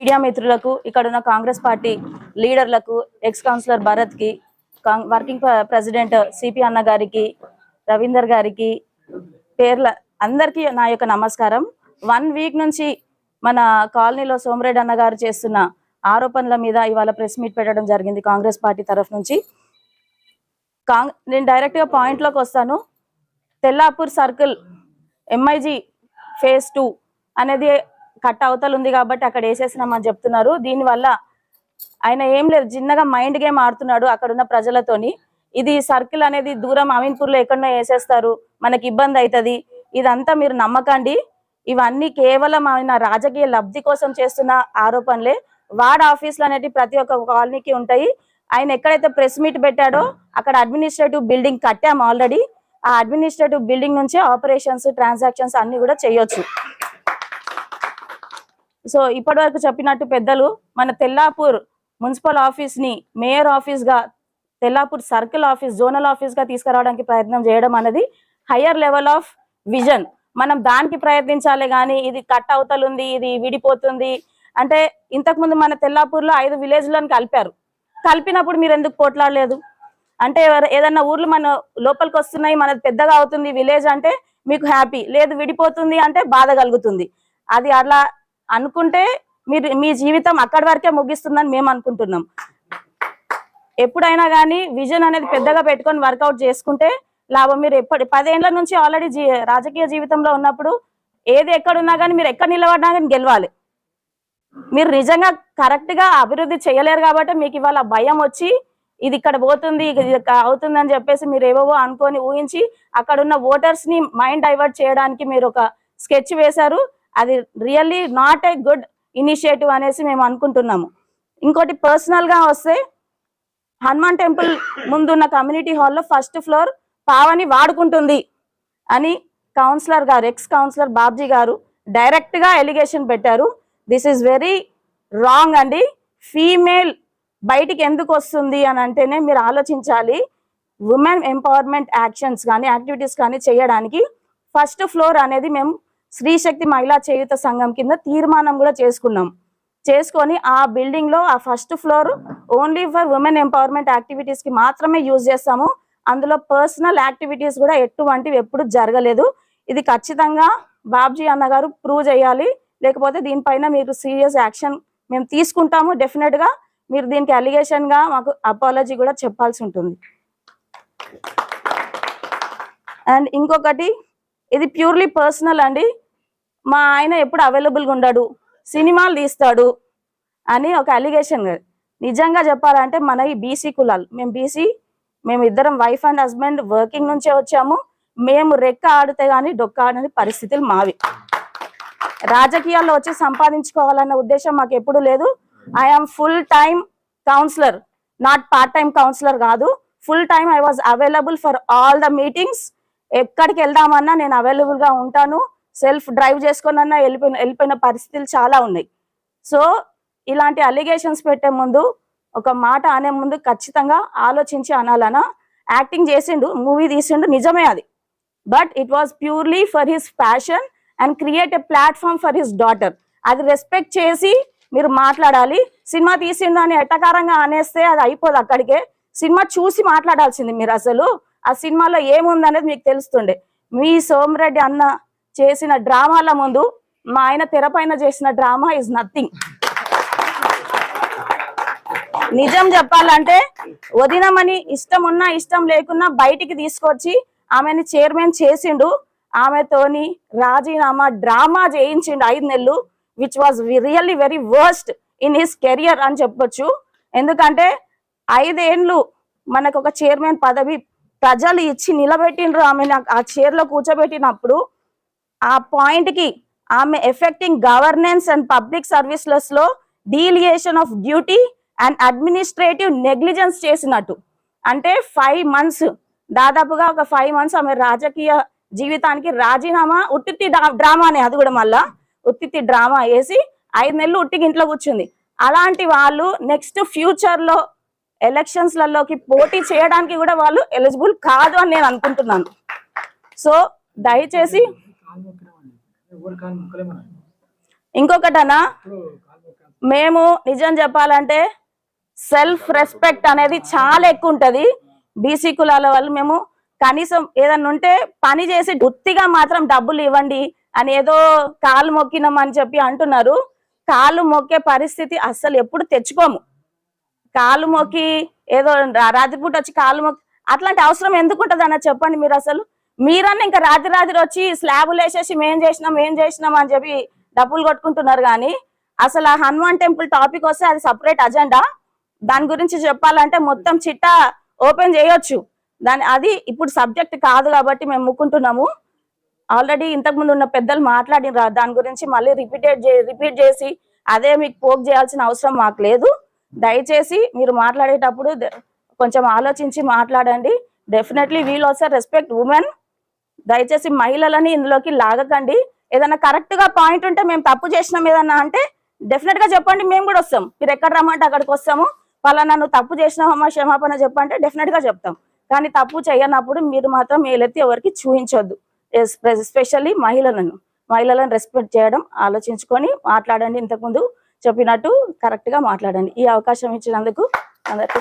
Media మిత్రులకు ఇక్కడ ఉన్న కాంగ్రెస్ పార్టీ లీడర్లకు ఎక్స్ కౌన్సిలర్ భరత్కి కాంగ్- వర్కింగ్ ప్రెసిడెంట్ సిపి అన్న గారికి రవీందర్ గారికి పేర్ల అందరికీ నా యొక్క నమస్కారం. వన్ వీక్ నుంచి మన కాలనీలో సోమరెడ్డి అన్న గారు చేస్తున్న ఆరోపణల మీద ఇవాళ ప్రెస్ మీట్ పెట్టడం జరిగింది కాంగ్రెస్ పార్టీ తరఫు నుంచి. కాంగ్ నేను డైరెక్ట్గా పాయింట్లోకి వస్తాను. Tellapur circle MIG phase two అనేది కట్ అవతల ఉంది కాబట్టి అక్కడ వేసేసినామని చెప్తున్నారు. దీనివల్ల ఆయన ఏం లేదు చిన్నగా మైండ్ గేమ్ ఆడుతున్నాడు అక్కడ ఉన్న ప్రజలతోని. ఇది సర్కిల్ అనేది దూరం అమీన్పూర్లో ఎక్కడో వేసేస్తారు మనకి ఇబ్బంది అవుతుంది ఇదంతా మీరు నమ్మకండి. ఇవన్నీ కేవలం ఆయన రాజకీయ లబ్ధి కోసం చేస్తున్న ఆరోపణలే. వార్డ్ ఆఫీసులు అనేవి ప్రతి ఒక్క కాలనీకి ఉంటాయి. ఆయన ఎక్కడైతే ప్రెస్ మీట్ పెట్టాడో అక్కడ అడ్మినిస్ట్రేటివ్ బిల్డింగ్ కట్టాము ఆల్రెడీ ఆ అడ్మినిస్ట్రేటివ్ బిల్డింగ్ నుంచే ఆపరేషన్స్ ట్రాన్సాక్షన్స్ అన్ని కూడా చేయొచ్చు. సో ఇప్పటి వరకు చెప్పినట్టు పెద్దలు మన తెల్లాపూర్ మున్సిపల్ ఆఫీస్ని మేయర్ ఆఫీస్గా తెల్లాపూర్ సర్కిల్ ఆఫీస్ జోనల్ ఆఫీస్గా తీసుకురావడానికి ప్రయత్నం చేయడం అనేది హయ్యర్ లెవెల్ ఆఫ్ విజన్. మనం దానికి ప్రయత్నించాలి కానీ ఇది కట్ అవుతలుంది ఇది విడిపోతుంది. అంటే ఇంతకుముందు మన తెల్లాపూర్లో ఐదు విలేజ్లను కలిపారు. కలిపినప్పుడు మీరు ఎందుకు పోట్లాడలేదు? అంటే ఏదన్నా ఊర్లు మన లోపలికి వస్తున్నాయి మనది పెద్దగా అవుతుంది విలేజ్ అంటే మీకు హ్యాపీ. లేదు విడిపోతుంది అంటే బాధ కలుగుతుంది. అది అలా అనుకుంటే మీరు మీ జీవితం అక్కడి వరకే ముగిస్తుందని మేము అనుకుంటున్నాం. ఎప్పుడైనా కానీ విజన్ అనేది పెద్దగా పెట్టుకొని వర్కౌట్ చేసుకుంటే లాభం. మీరు ఎప్పటి పదేళ్ళ నుంచి ఆల్రెడీ జీ రాజకీయ జీవితంలో ఉన్నప్పుడు ఏది ఎక్కడున్నా కానీ మీరు ఎక్కడ నిలబడినా కానీ గెలవాలి. మీరు నిజంగా కరెక్ట్గా అభివృద్ధి చేయలేరు కాబట్టి మీకు ఇవాళ భయం వచ్చి ఇది ఇక్కడ పోతుంది అవుతుంది అని చెప్పేసి మీరు ఏవేవో అనుకొని ఊహించి అక్కడ ఉన్న ఓటర్స్ని మైండ్ డైవర్ట్ చేయడానికి మీరు ఒక స్కెచ్ వేశారు. అది really not a good initiative అనేసి మేము అనుకుంటున్నాము. ఇంకోటి పర్సనల్గా వస్తే హనుమాన్ టెంపుల్ ముందున్న కమ్యూనిటీ హాల్లో ఫస్ట్ ఫ్లోర్ పావని వాడుకుంటుంది అని కౌన్సిలర్ గారు ఎక్స్ కౌన్సిలర్ బాబ్జీ గారు డైరెక్ట్గా ఎలిగేషన్ పెట్టారు. దిస్ ఈజ్ వెరీ రాంగ్ అండి. ఫీమేల్ బయటికి ఎందుకు వస్తుంది అని అంటేనే మీరు ఆలోచించాలి. ఉమెన్ ఎంపవర్మెంట్ యాక్షన్స్ కానీ యాక్టివిటీస్ కానీ చేయడానికి ఫస్ట్ ఫ్లోర్ అనేది మేము స్త్రీశక్తి మహిళా చేయుత సంఘం కింద తీర్మానం కూడా చేసుకున్నాం. చేసుకొని ఆ బిల్డింగ్లో ఆ first floor only for women empowerment యాక్టివిటీస్కి మాత్రమే యూజ్ చేస్తాము. అందులో పర్సనల్ యాక్టివిటీస్ కూడా ఎటువంటివి ఎప్పుడు జరగలేదు. ఇది ఖచ్చితంగా బాబ్జీ అన్నగారు ప్రూవ్ చేయాలి. లేకపోతే దీనిపైన మీరు సీరియస్ యాక్షన్ మేము తీసుకుంటాము. డెఫినెట్గా మీరు దీనికి అలిగేషన్గా మాకు అపాలజీ కూడా చెప్పాల్సి ఉంటుంది. అండ్ ఇంకొకటి ఇది ప్యూర్లీ పర్సనల్ అండి. మా ఆయన ఎప్పుడు అవైలబుల్గా ఉండడు. సినిమాలు తీస్తాడు అని ఒక అలిగేషన్ నిజంగా చెప్పాలంటే మన ఈ బీసీ కులాలు. మేము బీసీ మేము ఇద్దరం వైఫ్ అండ్ హస్బెండ్ వర్కింగ్ నుంచే వచ్చాము. మేము రెక్క ఆడితే గానీ డొక్క ఆడని పరిస్థితులు మావి. రాజకీయాల్లో వచ్చి సంపాదించుకోవాలన్న ఉద్దేశం మాకు ఎప్పుడు లేదు. I'm full time councillor not part time councillor కాదు. Full time I was available for all the meetings ఎక్కడికి వెళ్దామన్నా నేను అవైలబుల్గా ఉంటాను. సెల్ఫ్ డ్రైవ్ చేసుకున్నా వెళ్ళిపోయిన వెళ్ళిపోయిన పరిస్థితులు చాలా ఉన్నాయి. సో ఇలాంటి అలిగేషన్స్ పెట్టే ముందు ఒక మాట అనే ముందు ఖచ్చితంగా ఆలోచించి అనాలనా? యాక్టింగ్ చేసిండు మూవీ తీసిండు నిజమే అది. But it was purely for his passion and create a platform for his daughter అది రెస్పెక్ట్ చేసి మీరు మాట్లాడాలి. సినిమా తీసిండు అని ఎట్టకారంగా అనేస్తే అది అయిపోదు అక్కడికే. సినిమా చూసి మాట్లాడాల్సింది మీరు అసలు. ఆ సినిమాలో ఏముంది అనేది మీకు తెలుస్తుండే. మీ సోమరెడ్డి అన్న చేసిన డ్రామాల ముందు మా ఆయన తెరపైన చేసిన డ్రామా ఇస్ నథింగ్. నిజం చెప్పాలంటే వదినమని ఇష్టం ఉన్నా ఇష్టం లేకున్నా బయటికి తీసుకొచ్చి ఆమెని చైర్మన్ చేసిండు. ఆమెతోని రాజీనామా డ్రామా చేయించిండు ఐదు నెలలు which was really very worst in his career అని చెప్పొచ్చు. ఎందుకంటే ఐదేండ్లు మనకు ఒక చైర్మన్ పదవి ప్రజలు ఇచ్చి నిలబెట్టిండ్రు ఆమె ఆ చైర్లో కూర్చోబెట్టినప్పుడు ఆ పాయింట్కి ఆమె ఎఫెక్టింగ్ గవర్నెన్స్ అండ్ పబ్లిక్ సర్వీసెస్లో dereliction of duty and administrative negligence చేసినట్టు. అంటే ఫైవ్ మంత్స్ దాదాపుగా ఒక ఫైవ్ మంత్స్ ఆమె రాజకీయ జీవితానికి రాజీనామా ఉత్తిత్తి డ్రామానే అది కూడా మళ్ళా ఉత్తిత్తి డ్రామా వేసి ఐదు నెలలు ఉట్టికి ఇంట్లో కూర్చుంది. అలాంటి వాళ్ళు నెక్స్ట్ ఫ్యూచర్లో ఎలక్షన్స్ లలోకి పోటీ చేయడానికి కూడా వాళ్ళు ఎలిజిబుల్ కాదు అని నేను అనుకుంటున్నాను. సో దయచేసి ఇంకొకటనా? మేము నిజం చెప్పాలంటే సెల్ఫ్ రెస్పెక్ట్ అనేది చాలా ఎక్కువ ఉంటుంది. బీసీ కులాల వాళ్ళు మేము కనీసం ఏదన్నా ఉంటే పని చేసి గుత్తిగా మాత్రం డబ్బులు ఇవ్వండి అని ఏదో కాలు మొక్కినాం అని చెప్పి అంటున్నారు. కాలు మొక్కే పరిస్థితి అస్సలు ఎప్పుడు తెచ్చుకోము. కాలు మొక్కి ఏదో రాత్రిపూట వచ్చి కాలు మొక్కి అట్లాంటి అవసరం ఎందుకు ఉంటుంది అన్న చెప్పండి మీరు అసలు. మీరన్నా ఇంకా రాత్రి రాత్రి వచ్చి స్లాబులు వేసేసి మేం చేసినాం ఏం చేసినాం అని చెప్పి డబ్బులు కొట్టుకుంటున్నారు కానీ అసలు ఆ హనుమాన్ టెంపుల్ టాపిక్ వస్తే అది సపరేట్ అజెండా దాని గురించి చెప్పాలంటే మొత్తం చిట్టా ఓపెన్ చేయొచ్చు. దాని అది ఇప్పుడు సబ్జెక్ట్ కాదు కాబట్టి మేము ముక్కుంటున్నాము. ఆల్రెడీ ఇంతకుముందు ఉన్న పెద్దలు మాట్లాడినారు దాని గురించి మళ్ళీ రిపీటెడ్ రిపీట్ చేసి అదే మీకు పోక్ చేయాల్సిన అవసరం మాకు లేదు. దయచేసి మీరు మాట్లాడేటప్పుడు కొంచెం ఆలోచించి మాట్లాడండి. Definitely we'll also respect women దయచేసి మహిళలని ఇందులోకి లాగకండి. ఏదైనా కరెక్ట్గా పాయింట్ ఉంటే మేము తప్పు చేసినాం ఏదన్నా అంటే డెఫినెట్గా చెప్పండి మేము కూడా వస్తాం. మీరు ఎక్కడ రమ్మంటే అక్కడికి వస్తాము. పలానా నువ్వు తప్పు చేసినావమ్మా క్షమాపణ చెప్పంటే డెఫినెట్గా చెప్తాం. కానీ తప్పు చేయనప్పుడు మీరు మాత్రం మేలెత్తి ఎవరికి చూపించొద్దు. ఎస్పెషల్లీ మహిళలను. మహిళలను రెస్పెక్ట్ చేయడం ఆలోచించుకొని మాట్లాడండి ఇంతకుముందు. చెప్పినట్టు కరెక్ట్గా మాట్లాడండి. ఈ అవకాశం ఇచ్చినందుకు అందరికీ